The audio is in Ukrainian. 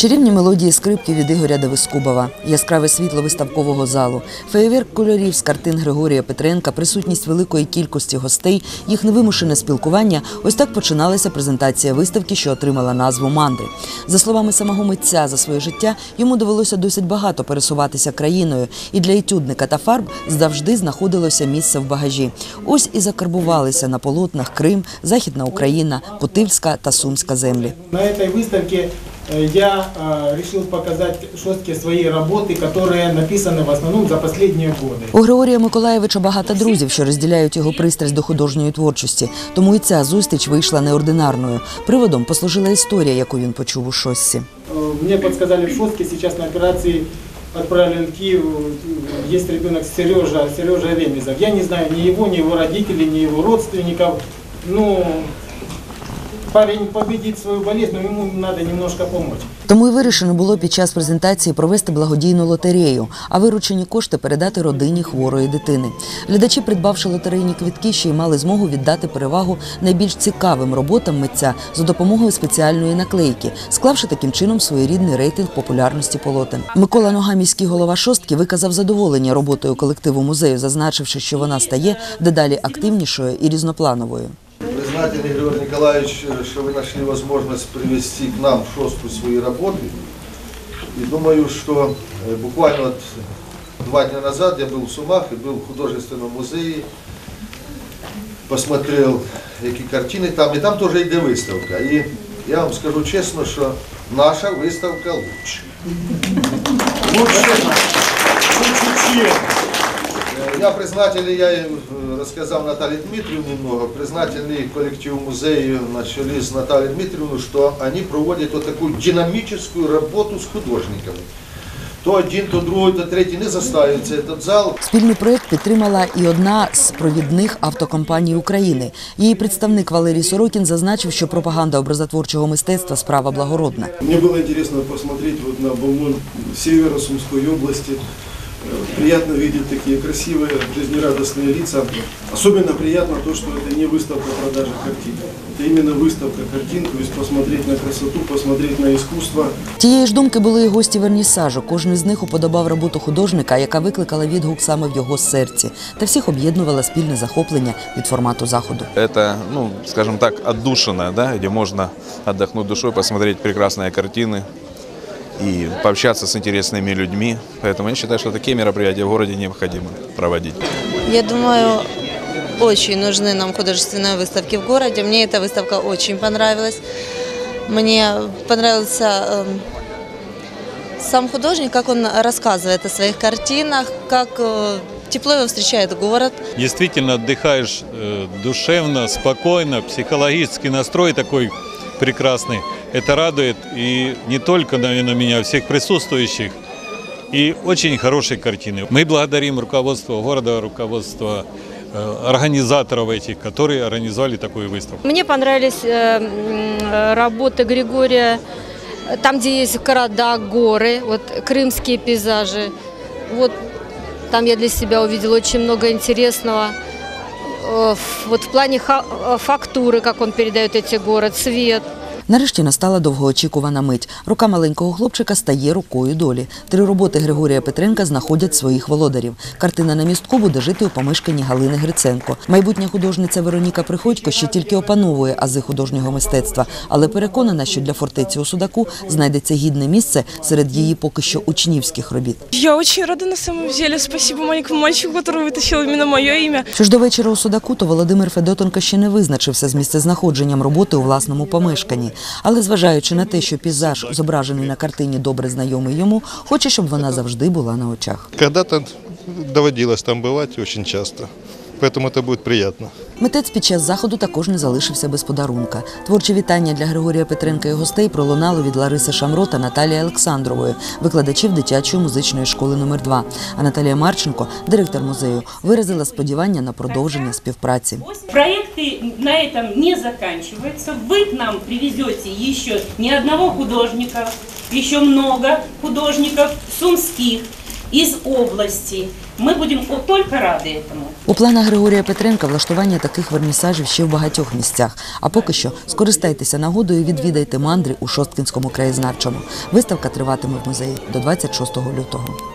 Чарівні мелодії скрипки від Ігоря Давискубова, яскраве світло виставкового залу, феєверк кольорів з картин Григорія Петренка, присутність великої кількості гостей, їх невимушене спілкування. Ось так починалася презентація виставки, що отримала назву Мандри. За словами самого митця, за своє життя йому довелося досить багато пересуватися країною, і для етюдника та фарб завжди знаходилося місце в багажі. Ось і закарбувалися на полотнах Крим, Західна Україна, Путильська та Сумська землі. На этой выставке э, я э, решил показать шостки своей работы, которые написаны в основном за последние годы. У Григорія Миколаєвича багато друзів, що розділяють його пристрасть до художньої творчості. Тому і ця зустріч вийшла неординарною. Приводом послужила історія, яку він почув у шоссі. Э, Мне подсказали в шостке, сейчас на операции отправлен в Киев, э, есть ребенок Сережа, Сережа Ремезов. Я не знаю ни его, ни его родителей, ни его родственников. Ну, парень победит свою болезнь, но ему надо немножко помочь. Тому й вирішено було під час презентації провести благодійну лотерею, а виручені кошти передати родині хворої дитини. Глядачі, придбавши лотерейні квитки, ще й мали змогу віддати перевагу найбільш цікавим роботам митця за допомогою спеціальної наклейки, склавши таким чином своєрідний рейтинг популярності полотен. Микола Нога, міський голова шостки, виказав задоволення роботою колективу музею, зазначивши, що вона стає дедалі активнішою і різноплановою Признательный, Григорий Николаевич, что вы нашли возможность привести к нам в шостку свои работы. И думаю, что э, буквально вот два дня назад я был в Сумах и был в художественном музее, посмотрел, какие картины там, и там тоже йде выставка. И я вам скажу честно, что наша выставка лучше. Лучше, лучше чем. Е, Я признательний, я їм е, розказав Наталі Дмитрівні немного, признательний коллективу музею на чолі з Натальей Дмитриевной, что они проводят вот такую динамическую работу с художниками. То один, то другой, то третій не заставиться этот зал. Спільний проект підтримала і одна з провідних автокомпаній України. Її представник Валерій Сорокін зазначив, що пропаганда образотворчого мистецтва справа благородна. Мне было интересно посмотреть вот на баллон севера Сумской области. Э, Приятно видеть такие красивые, жизнерадостные лица. Особенно приятно то, что это не выставка продажи картин. Это именно выставка картин, то есть посмотреть на красоту, посмотреть на искусство. Тієї ж думки були і гості вернісажу. Кожен з них уподобав роботу художника, яка викликала відгук саме в його серці, та всіх об'єднувала спільне захоплення від формату заходу. Это, ну, скажем так, отдушина, да, где можно отдохнуть душой, посмотреть прекрасные картины И пообщаться с интересными людьми. Поэтому я считаю, что такие мероприятия в городе необходимо проводить. Я думаю, очень нужны нам художественные выставки в городе. Мне эта выставка очень понравилась. Мне понравился эм, сам художник, как он рассказывает о своих картинах, как э, тепло его встречает город. действительно отдыхаешь э, душевно, спокойно, психологический настрой такой прекрасный. Это радует и не только, наверное, меня, всех присутствующих. И очень хорошие картины. Мы благодарим руководство города, руководство э, организаторов этих, которые организовали такую выставку. Мне понравились э, работы Григория, там, где есть города, горы, вот крымские пейзажи. Вот там я для себя увидела очень много интересного. Э, Вот в плане э, фактуры, как он передает эти горы, цвет. Нарешті настала довгоочікувана мить. Рука маленького хлопчика стає рукою долі. Три роботи Григорія Петренка знаходять своїх володарів. Картина на містку буде жити у помешканні Галини Гриценко. Майбутня художниця Вероніка Приходько ще тільки опановує ази художнього мистецтва, але переконана, що для фортеці у Судаку знайдеться гідне місце серед її поки що учнівських робіт. Я очень рада на самом деле. Спасибо маленькому мальчику, который вытащил именно мое имя. Що ж до вечора у Судаку, то Володимир Федотенко ще не визначився з місцезнаходженням роботи у власному помешканні. Але зважаючи на те, що пейзаж, зображений на картині, добре знайомий йому, хоче, щоб вона завжди була на очах. Коли-то доводилось там бувати очень часто, поэтому это будет приятно. Митець під час заходу також не залишився без подарунка. Творче вітання для Григорія Петренка і гостей пролунало від Лариси Шамро та Наталії Олександрової, викладачів дитячої музичної школи номер 2 А Наталія Марченко, директор музею, виразила сподівання на продовження співпраці. Проекты на этом не заканчиваются. Вы к нам привезете еще не одного художника, еще много художников сумских из области. Мы будем о, только рады этому. У планах Григорія Петренка влаштування таких вернісажів ще в багатьох місцях. А поки що скористайтеся нагодою і відвідайте мандри у Шосткінському краєзнавчому. Виставка триватиме в музеї до 26 лютого.